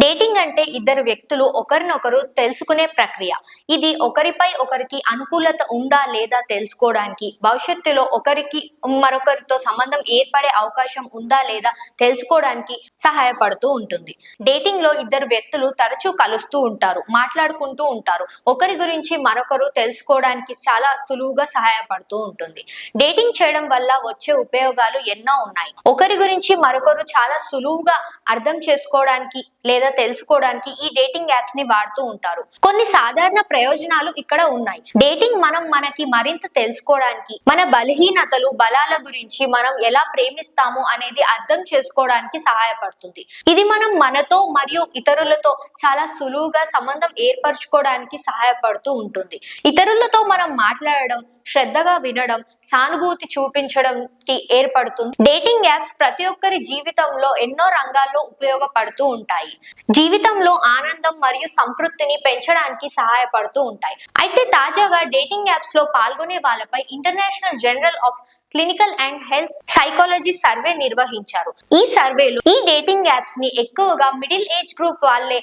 Dating అంటే ఇద్దరు వ్యక్తులు ఒకరినొకరు తెలుసుకునే ప్రక్రియ. ఇది ఒకరిపై ఒకరికి అనుకూలత ఉందా లేదా తెలుసుకోవడానికి భవిష్యత్తులో ఒకరికి మరొకరితో సంబంధం ఏర్పడే అవకాశం ఉందా లేదా తెలుసుకోవడానికి సహాయపడుతూ ఉంటుంది. డేటింగ్లో ఇద్దరు వ్యక్తులు తరచూ కలుస్తూ ఉంటారు మాట్లాడుకుంటూ ఉంటారు. ఒకరి గురించి మరొకరు తెలుసుకోవడానికి చాలా సులువుగా సహాయపడుతూ ఉంటుంది. డేటింగ్ చేయడం వల్ల వచ్చే ఉపయోగాలు ఎన్నో ఉన్నాయి. ఒకరి గురించి మరొకరు చాలా సులువుగా అర్థం చేసుకోవడానికి లేదా తెలుసుకోవడానికి ఈ డేటింగ్ యాప్స్ని వాడుతూ ఉంటారు. కొన్ని సాధారణ ప్రయోజనాలు ఇక్కడ ఉన్నాయి. డేటింగ్ మనం మనకి మరింత తెలుసుకోవడానికి మన బలహీనతలు బలాల గురించి మనం ఎలా ప్రేమిస్తాము అనేది అర్థం చేసుకోవడానికి సహాయపడుతుంది. ఇది మనం మనతో మరియు ఇతరులతో చాలా సులువుగా సంబంధం ఏర్పరచుకోవడానికి సహాయపడుతూ ఉంటుంది. ఇతరులతో మనం మాట్లాడడం శ్రద్ధగా వినడం సానుభూతి చూపించడంకి ఏర్పడుతుంది. డేటింగ్ యాప్స్ ప్రతి ఒక్కరి జీవితంలో ఎన్నో రంగాల్లో ఉపయోగపడుతూ ఉంటాయి. జీవితంలో ఆనందం మరియు సంతృప్తిని పెంచడానికి సహాయపడుతూ ఉంటాయి. అయితే తాజాగా డేటింగ్ యాప్స్లో పాల్గొనే వాళ్ళపై international general of clinical and health psychology survey నిర్వహించారు. ఈ సర్వేలో ఈ డేటింగ్ యాప్స్ని ఎక్కువగా మిడిల్ ఏజ్ గ్రూప్ వాళ్ళే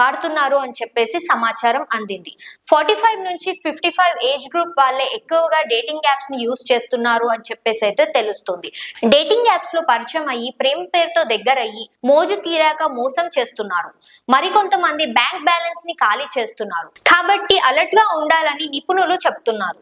వాడుతున్నారు అని చెప్పేసి సమాచారం అందింది. ఫార్టీ ఫైవ్ నుంచి ఫిఫ్టీ ఫైవ్ ఏజ్ గ్రూప్ వాళ్ళే ఎక్కువగా డేటింగ్ యాప్స్ని యూస్ చేస్తున్నారు అని చెప్పేసి అయితే తెలుస్తుంది. డేటింగ్ యాప్స్లో పరిచయం అయ్యి ప్రేమ పేరుతో దగ్గరయ్యి మోజు తీరాక మోసం చేస్తున్నారు. మరికొంతమంది బ్యాంక్ బ్యాలెన్స్ని ఖాళీ చేస్తున్నారు. కాబట్టి అలర్ట్గా ఉండాలని నిపుణులు చెప్తున్నారు.